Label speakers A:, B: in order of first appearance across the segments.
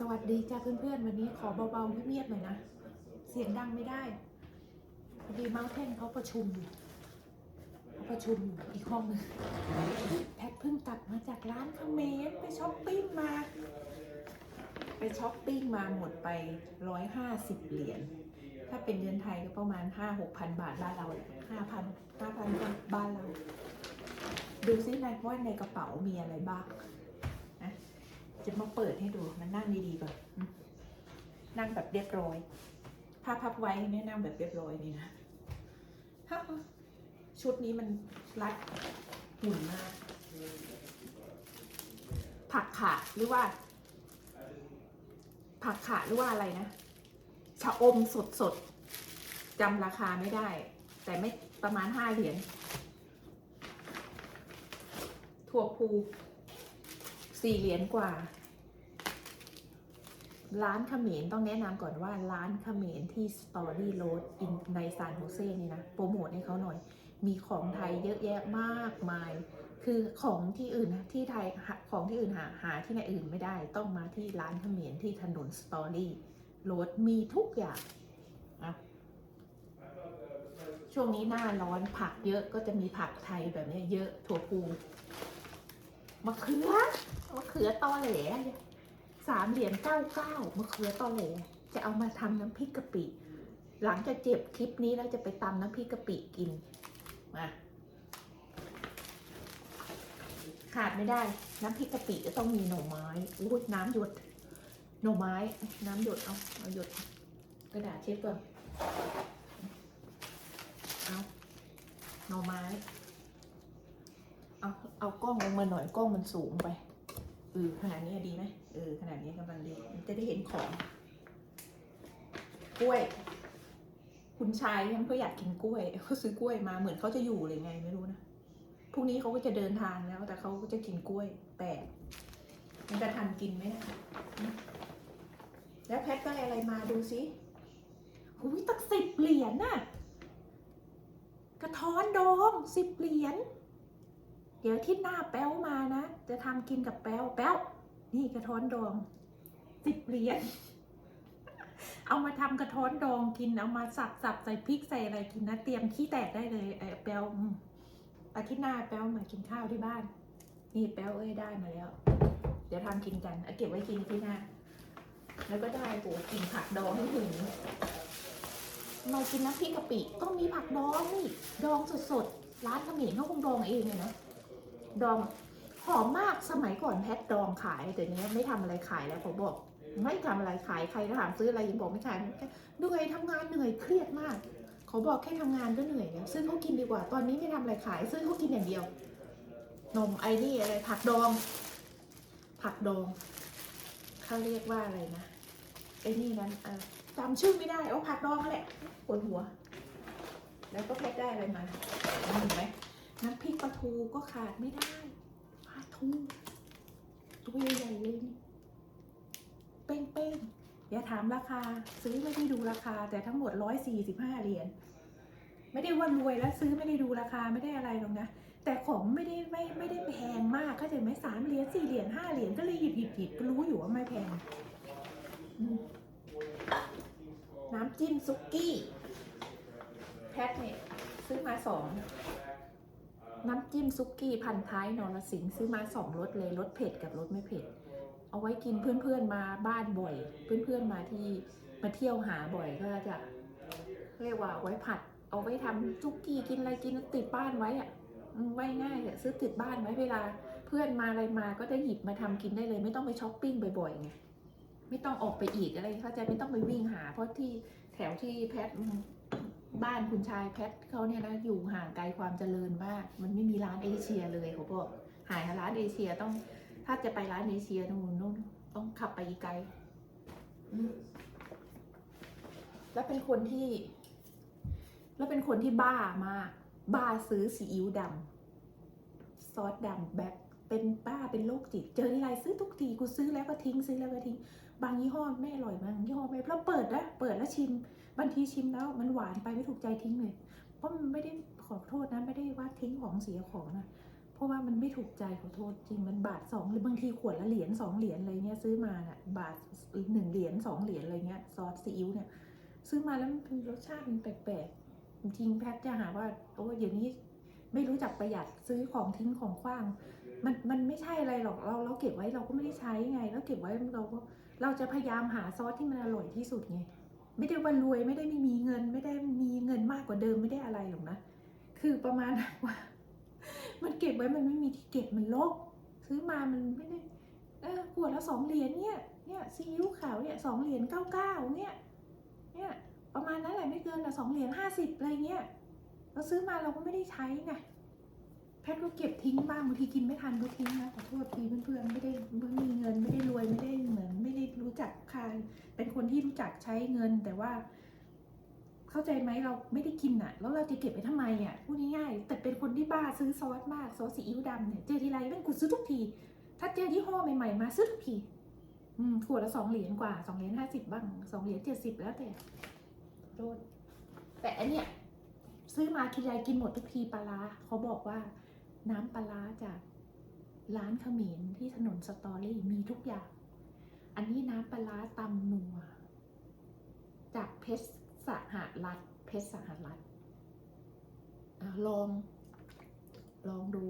A: สวัสดีจ้าเพื่อนๆ วันนี้ขอเบาๆเงียบๆหน่อยนะ เสียงดังไม่ได้พอดีเมาส์เทนเขาประชุมอยู่เขาประชุมอีกห้องหนึงแพทเพิ่งกลับมาจากร้านคาเมนไปช้อปปิ้งมา ไปช้อปปิ้งมาหมดไปร้อยห้าสิบเหรียญถ้าเป็นเงินไทยก็ประมาณห้าหกพันบาทบ้านเราห้าพันห้าพันบ้านเรา ดูซินว่าในกระเป๋ามีอะไรบ้าง จะมาเปิดให้ดูมันนั่งดีๆก่อนนั่งแบบเรียบร้อยผ้าพับไว้เนี่ยนั่งแบบเรียบร้อยนี่นะฮะชุดนี้มันรัดหุ่นมาก ผักขาหรือว่า ผักขาหรือว่าอะไรนะชะอมสดๆจำราคาไม่ได้ แต่ไม่ประมาณห้าเหรียญถั่วพู สี่เหรียญกว่า ร้านเขมรต้องแนะนำก่อนว่าร้านเขมรที่สตอรี่โรดอินในซานโฮเซ่นี่นะ โปรโมทให้เขาหน่อย มีของไทยเยอะแยะมากมาย คือของที่อื่นที่ไทยของที่อื่นหาหาที่ไหนอื่นไม่ได้ ต้องมาที่ร้านเขมรที่ถนนสตอรี่โรดมีทุกอย่างอะช่วงนี้หน้าร้อนผักเยอะก็จะมีผักไทยแบบนี้เยอะถั่วพูมะเขือ มะเขือตอแหลสามเหรียญเก้าเก้ามะเขือตอแหลจะเอามาทำน้ำพริกกะปิ หลังจากเจ็บคลิปนี้แล้วจะไปตำน้ำพริกกะปิกินมาขาดไม่ได้ น้ำพริกกะปิจะต้องมีหน่อไม้อุ้ยน้ำหยด หน่อไม้ น้ำหยดเอาเอาหยด กระดาษเช็ดก่อนเอาหน่อไม้ เอาเอากล้องลงมาหน่อยกล้องมันสูงไป ออขนาดนี้ดีไหมเออขนาดนี้กำลังดีจะได้เห็นของกล้วย คุณชายเขาอยากกินกล้วยเขาซื้อกล้วยมาเหมือนเขาจะอยู่เลยไงไม่รู้นะพรุ่งนี้เขาก็จะเดินทางแล้ว แต่เขาก็จะกินกล้วยแปลกมันจะทันกินไหมนะแล้วแพทได้อะไรมาดูสิหุยตั้งสิบเหรียญน่ะ กระท้อนโดมสิบเหรียญ ดี๋ยวที่หน้าแป้วมานะ จะทำกินกับแป้วแป้วนี่กระท้อนดองสิบเหรียญเอามาทำกระท้อนดองกินเอามาสับสับใส่พริกใส่อะไรกินนะเตรียมขี้แตกได้เลยไอ้แป้วอาทิตย์หน้าแป้วมากินข้าวที่บ้าน นี่แป้วเอ้ยได้มาแล้ว เดี๋ยวทำกินกันเอาเก็บไว้กินที่หน้าแล้วก็ได้โหกินผักดองให้ถึงมากินน้ำพริกกะปิต้องมีผักดองนี่ดองสดๆร้านขมิ้นเขาคงดองเองเลยเนาะ ดองหอมมากสมัยก่อนแพทดองขายแต่เนี้ยไม่ทำอะไรขายแล้วผมบอก ไม่ทำอะไรขายใครถามซื้ออะไรยังบอกไม่ขายเหนื่อยทำงานเหนื่อยเครียดมากเขาบอกแค่ทำงานก็เหนื่อยแล้วซื้อเขากินดีกว่า ตอนนี้ไม่ทำอะไรขาย ซื้อเขากินอย่างเดียว นมไอ้นี่อะไรผักดอง ผักดองเขาเรียกว่าอะไรนะไอ้นี่นั้นจำชื่อไม่ได้เอาผักดองแหละปวดหัว แล้วก็แพทได้อะไรมาเห็นไหม น้ำพริกปลาทูก็ขาดไม่ได้ปลาทูตัวใหญ่ๆเลยนี่เป้งๆอย่าถามราคา ซื้อไม่ได้ดูราคา แต่ทั้งหมดร้อยสี่สิบห้าเหรียญไม่ได้ว่ารวยแล้วซื้อไม่ได้ดูราคาไม่ได้อะไรหรอกนะแต่ของไม่ได้ไม่ไม่ได้แพงมากเข้าใจไหมสามเหรียญสี่เหรียญห้าเหรียญก็เลยหยิบหยิบหยิบก็รู้อยู่ว่าไม่แพงน้ำจิ้มซุกี้แพทเนี่ยซื้อมาสอง น้ำจิ้มซุกี้พันท้ายนรสิงห์ซื้อมาสองรสเลยรสเผ็ดกับรสไม่เผ็ด เอาไว้กินเพื่อนๆมาบ้านบ่อย เพื่อนๆมาที่มาเที่ยวหาบ่อยก็จะเรียกว่าไว้ผัด เอาไว้ทำซุกี้กินอะไรกินติดบ้านไว้อะไว้ง่ายอะซื้อติดบ้านไว้เวลา เพื่อนมาอะไรมาก็จะหยิบมาทำกินได้เลย ไม่ต้องไปช้อปปิ้งบ่อยๆไงไม่ต้องออกไปอีกอะไรเข้าใจไม่ต้องไปวิ่งหา เพราะที่แถวที่แพท บ้านคุณชายแพทเขาเนี่ยนะอยู่ห่างไกลความเจริญมาก มันไม่มีร้านเอเชียเลยเขาบอกหายร้านเอเชียต้อง ถ้าจะไปร้านเอเชียนู่นนู่นต้องขับไปไกลแล้วเป็นคนที่ แล้วเป็นคนที่บ้ามาก บ้าซื้อซีอิ๊วดำซอสดำแบบเป็นบ้าเป็นโรคจิต เจอที่ไรซื้อทุกทีกูซื้อแล้วก็ทิ้งซื้อแล้วก็ทิ้ง บางยี่ห้อไม่อร่อยบางยี่ห้อไม่แล้วเปิดแล้วเปิดแล้วชิม บางทีชิมแล้วมันหวานไปไม่ถูกใจทิ้งเลย เพราะมันไม่ได้ขอโทษนะไม่ได้ว่าทิ้งของเสียของนะเพราะว่ามันไม่ถูกใจขอโทษจริงมันบาทสองหรือบางทีขวดละเหรียญสองเหรียญอะไรเงี้ยซื้อมาน่ะบาทหนึ่งเหรียญสองเหรียญอะไรเงี้ยซอสซีอิ๊วเนี่ยซื้อมาแล้วมันเป็นรสชาติมันแปลกๆจริงแพทจะหาว่าโอ้ยเดี๋ยวนี้ไม่รู้จักประหยัดซื้อของทิ้งของขว้าง มันมันไม่ใช่อะไรหรอกเราเราเก็บไว้เราก็ไม่ได้ใช้ไง แล้วเก็บไว้เราก็เราจะพยายามหาซอสที่มันอร่อยที่สุดไง ไม่ได้ว่ารวยไม่ได้ไม่มีเงิน ไม่ได้มีเงินมากกว่าเดิมไม่ได้อะไรหรอกนะ คือประมาณว่า มันเก็บไว้มันไม่มีที่เก็บมันรกซื้อมามันไม่ได้เออขวดละสองเหรียญเนี่ยเนี่ยซีอิ๊วขาวเนี่ยสองเหรียญเก้าเก้าเนี่ยเนี่ยประมาณนั้นแหละไม่เกินละสองเหรียญห้าสิบอะไรเงี้ยเราซื้อมาเราก็ไม่ได้ใช้ไงแพทก็เก็บทิ้งบ้างบางทีกินไม่ทันก็ทิ้งนะขอโทษทีเพื่อนๆไม่ได้ไม่มีเงินไม่ได้รวยไม่ได้เหมือน รู้จักใครเป็นคนที่รู้จักใช้เงิน แต่ว่า เข้าใจไหมเราไม่ได้กินอะ แล้วเราจะเก็บไปทำไมอะพูดง่ายๆแต่เป็นคนที่บ้าซื้อซอสมากซอสซีอิ๊วดำเนี่ยเจอทีไรแม่งกูซื้อทุกที ถ้าเจอยี่ห้อใหม่ๆมาซื้อทุกทีอืมขวดละสองเหรียญกว่าสองเหรียญห้าสิบบ้างสองเหรียญเจ็ดสิบแล้วแต่โดนแต่อันเนี้ยซื้อมาทีไรกินหมดทุกทีปลาเขาบอกว่า น้ำปลาร้าจากร้านเขมรที่ถนนสตอรี่มีทุกอย่าง อันนี้น้ำปลาตำนัว จากเพชรสหรัฐเพชรสหรัฐลอง ลองดู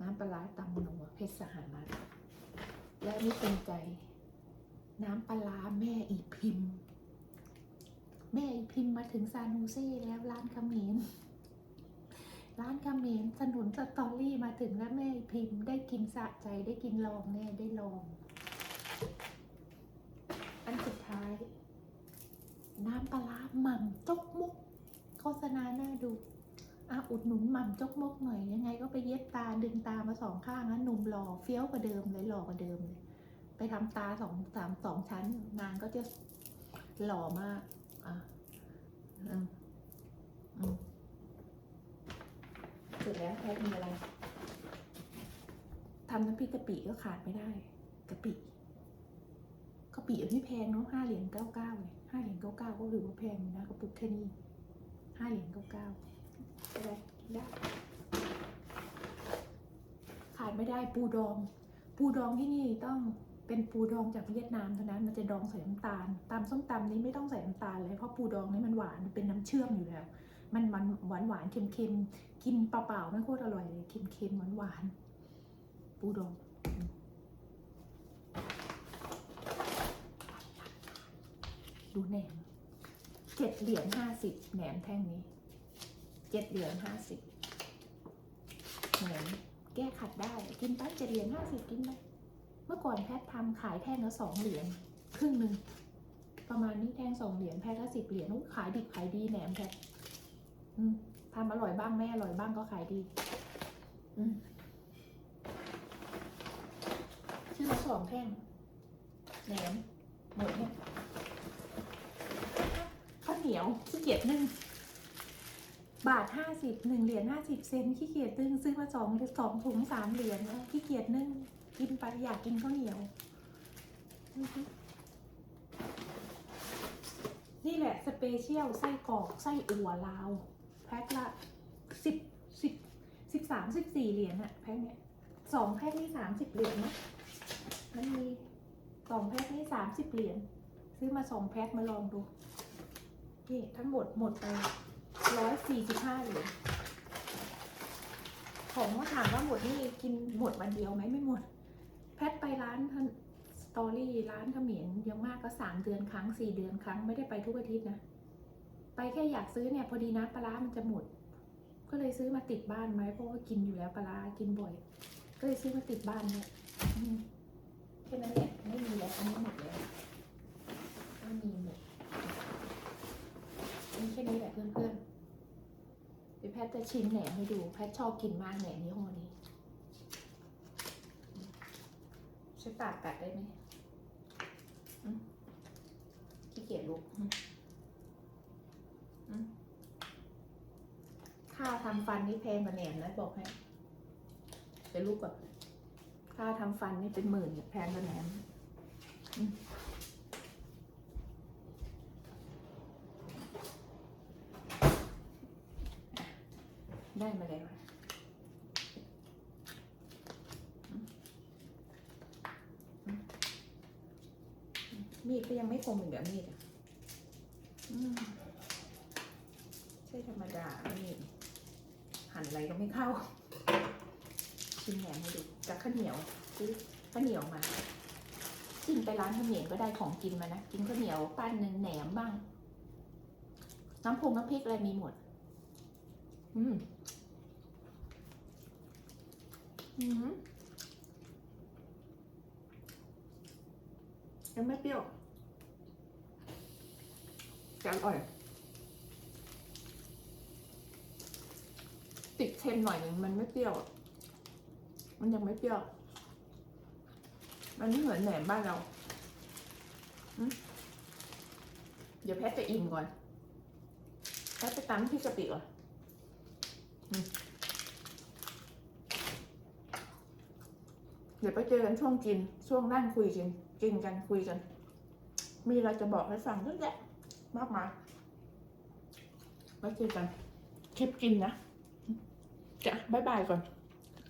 A: น้ำปลาตำนัวเพชรสหรัฐและนี่เป็นใจ น้ำปลาแม่อีพิมพ์ แม่อีพิมพ์มาถึงซานฮูเซ่แล้วร้านเขมรร้านเขมรถนนสตอรี่มาถึงแล้วแม่อีพิมพ์ได้กินสะใจได้กินลองแน่ได้ลอง อันสุดท้าย น้ำปลาหม่ำจกมุก โฆษณาหน้าดูอะอุดหนุนหม่ำจกมกหน่อยยังไงก็ไปเย็บตาดึงตามาสองข้างนะหนุ่มหล่อเฟี้ยวกว่าเดิมเลยหล่อกว่าเดิมเลย ไปทำตาสองสามสองชั้นนางก็จะหล่อมากอะอืมอืมเสร็จแล้วแพทย์มีอะไรทำน้ำพริกกะปิก็ขาดไม่ได้กะปิ ปิอันนี้แพงเนาะห้าเหรียญเก้าเก้าเลยห้าเหรียญเก้าเก้าก็ถือว่าแพงนะกระปุกแค่นี้ห้าเหรียญเก้าเก้าอะไรกินได้ขาดไม่ได้ปูดอง ปูดองที่นี่ต้องเป็นปูดองจากเวียดนามเท่านั้นมันจะดองใส่น้ำตาลตามส้มตำนี้ไม่ต้องใส่น้ำตาลเลยเพราะปูดองนี้มันหวานเป็นน้ำเชื่อมอยู่แล้ว มันมันหวานหวานเค็มเค็มกินเปล่าๆไม่โคตรอร่อยเลยเค็มเค็มหวานหวานปูดองอืม ดูแหนมเจ็ดเหรียญห้าสิบแหนมแท่งนี้เจ็ดเหรียญห้าสิบแหนมแก้ขัดได้กินไปเจ็ดเหรียญห้าสิบกินไปเมื่อก่อนแพทย์ทำขายแท่งละสองเหรียญครึ่งหนึ่งประมาณนี้แท่งสองเหรียญแพทย์ละสิบเหรียญขายดิบขายดีแหนมแพทย์ทำอร่อยบ้างไม่อร่อยบ้างก็ขายดีชื่อละสองแท่งแหนมหมดเนี่ย เหนียวขี้เกียจนึ่งบาทห้าสิบหนึ่งเหรียญห้าสิบเซนขี้เกียจนึ่งซื้อมาสองสองถุงสามเหรียญแล้วขี้เกียจนึ่งกินไปอยากกินข้าวเหนียว นี่แหละสเปเชียลไส้กรอกไส้อั่วลาวแพ็คละสิบสิบสิบสามสิบสี่เหรียญอะแพ็คเนี้ยสองแพ็คนี่สามสิบเหรียญนะมันมีสองแพ็คนี่สามสิบเหรียญซื้อมาสองแพ็คมาลองดู นี่ทั้งหมดหมดไปร้อยสี่สิบห้าเหรียญของว่าถามว่าหมดนี่กินหมดวันเดียวไหมไม่หมด แพทไปร้านสตอรี่ร้านเขมรเยอะมากก็สามเดือนครั้งสี่เดือนครั้งไม่ได้ไปทุกอาทิตย์นะ ไปแค่อยากซื้อเนี่ยพอดีนะปลาร้ามันจะหมด ก็เลยซื้อมาติดบ้านไหมเพราะว่ากินอยู่แล้วปลาร้ากินบ่อย ก็เลยซื้อมาติดบ้านเนี่ยแค่นั้นแหละไม่มีแล้วอันนี้หมดแล้วไม่มีหมด มีแค่นี้แหละเพื่อนๆเดี๋ยวแพทย์จะชิมแหนมให้ดู แพทย์ชอบกินมากแหนมยี่ห้อนี้ ใช้ปากกัดได้ไหมขี้เกียจลุกค่าทำฟันนี่แพงกว่าแหนมนะบอกให้เดี๋ยวลุกก่อนค่าทำฟันนี่เป็นหมื่นแพงกว่าแหนม ได้มาแล้วมีดก็ยังไม่คมเหมือนเดิมมีดอะใช่ธรรมดามีดหั่นอะไรก็ไม่เข้ากินแหนมให้ดูจากข้าวเหนียวซื้อข้าวเหนียวมากินไปร้านข้าวเหนียวก็ได้ของกินมานะกินข้าวเหนียวปั้นหนึ่งแหนมบ้าง น้ำพงน้ำพริกอะไรมีหมด อืม ยังไม่เปรี้ยวจะอร่อย ติดเค็มหน่อยหนึ่งมันไม่เปรี้ยว มันยังไม่เปรี้ยว มันไม่เหมือนแหนมบ้านเรา เดี๋ยวแพทจะอิ่มก่อนแพทไปตำที่กะปิก่อนอืม เดี๋ยวไปเจอกันช่วงกิน ช่วงนั่งคุยกิน กินกันคุยกัน มีอะไรจะบอกให้ฟังเยอะแยะมากมายไว้เจอกันคลิปกินนะ จ้ะบ๊ายบายก่อน